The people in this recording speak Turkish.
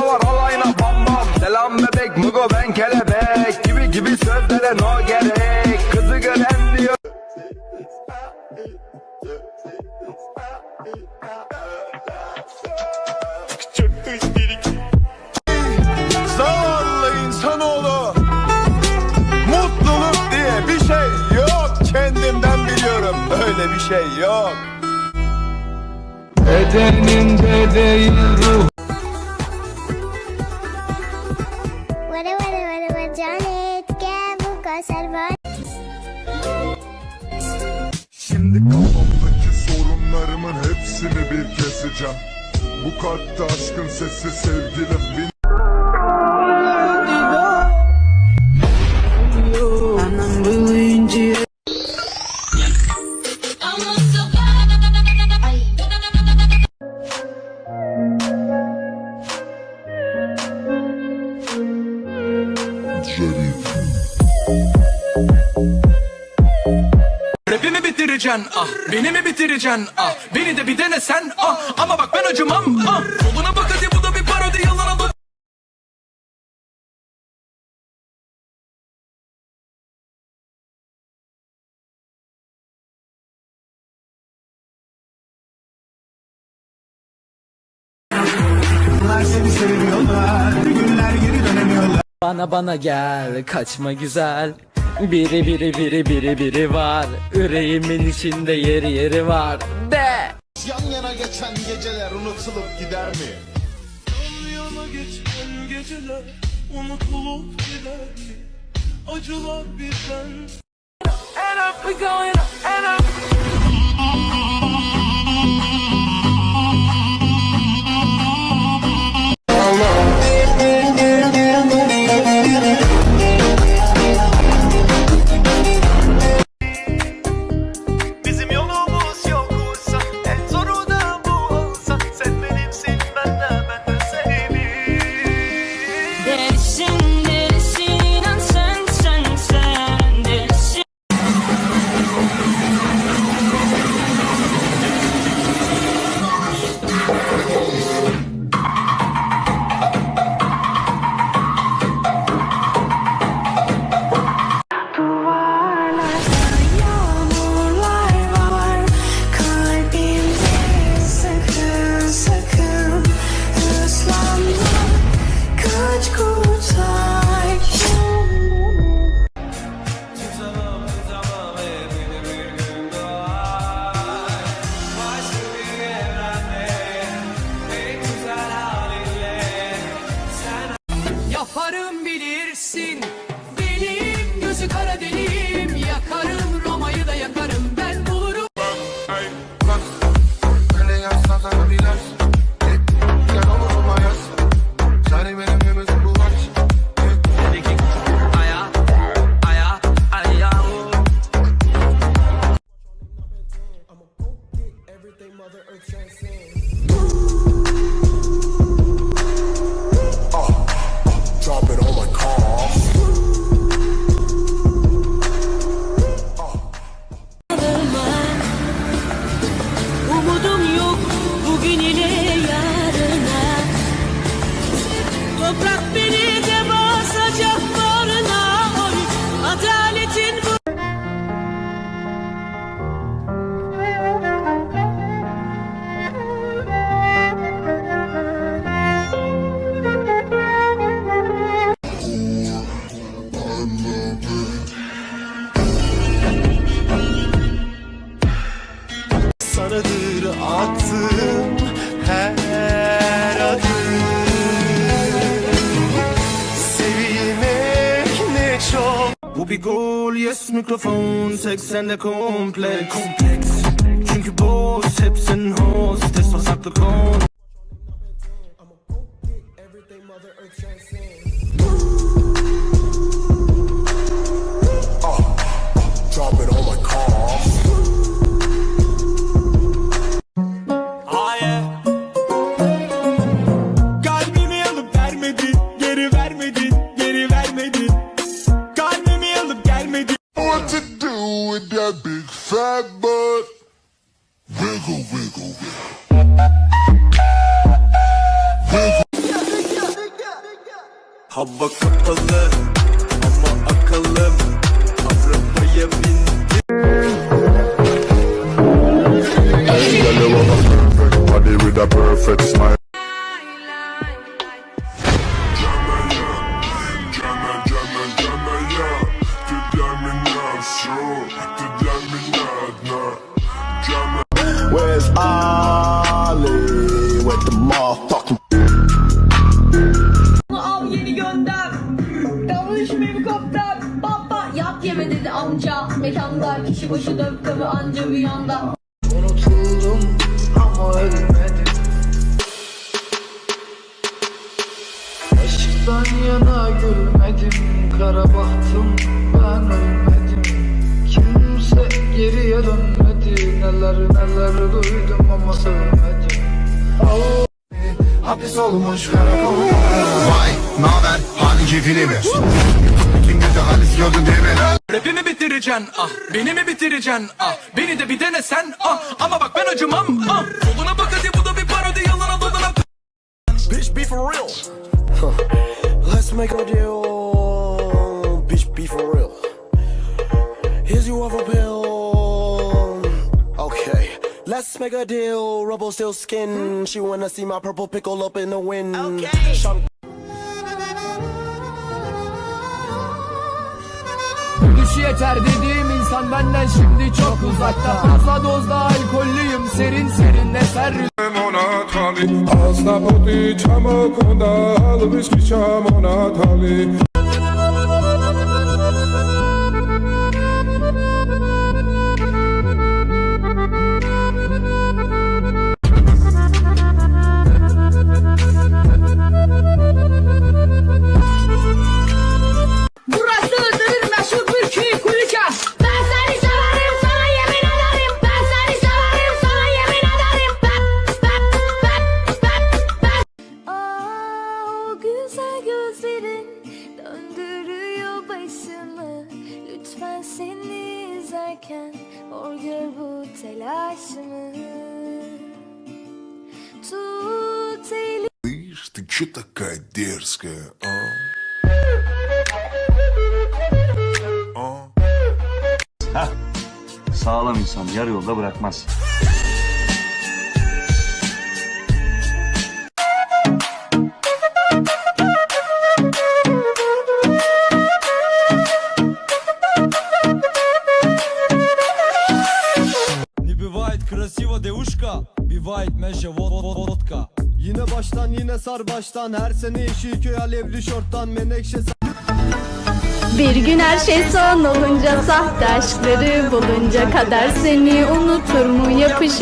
Var alayına bam bam. Selam bebek mugo ben kelebek. Gibi gibi sözlere no gerek. Kızı gören diyor. Zavallı insanoğlu. Mutluluk diye bir şey yok. Kendimden biliyorum. Öyle bir şey yok. Vara arkadaşlar var. Şimdi kafamdaki sorunlarımın hepsini bir keseceğim. Bu kalpte aşkın sesi sevgilim. Bitireceksin ah Beni mi bitireceksin ah Beni de bir dene sen ah Ama bak ben acımam. Ah Soluna bak hadi bu da bir parodi. Yalana do- Bana bana gel kaçma güzel Biri biri biri biri biri var. Yüreğimin içinde yeri yeri var. De. Yan yana geçen geceler unutulup gider mi? yana geçen geceler unutulup gider mi? Acılar birden. And up we going up Toprak beni de basacak mikrofon 80'de kompleks. Çünkü boss hepsin hostes var saklı kon Hava kapalı ama akıllım Arabaya bindim with a perfect smile. Mekanda kişi başı dört tabi anca bir yanda Unutuldum ama ölmedim Aşktan yana gülmedim Kara bahtım ben ölmedim Kimse geriye dönmedi Neler neler duydum ama sevmedim Hapis olmuş karakol Vay, naber? Hangi filmi? Bütün gece halis gördün değil mi? Rapimi bitireceksin ah Beni mi bitireceksin ah Beni de bir dene sen ah Ama bak ben acımam ah Soluna bak hadi bu da bir parodi yalana dolana Bitch, be for real. Let's make a deal. Bitch, be for real. Here's you of a pill. Okay, let's make a deal. Rubble still skin. She wanna see my purple pickle up in the wind. Okay. Düşü yeter dediğim insan benden şimdi çok uzakta. Fazla dozda alkollüyüm serin serin eser ona tali. Asla poti çamo konda Almış ki çamona tali seni izlerken hor gör bu telaşımı Tut elimi Слышь, ты чё такая дерзкая, а? Sağlam insan yarı yolda bırakmaz. vodka. Bir white meşe vodka. Yine baştan yine sar baştan. Her sene yeşil köy alevli şorttan. Menekşe bir gün her şey son olunca sahte aşkları bulunca kader seni unutur mu? Yapışır.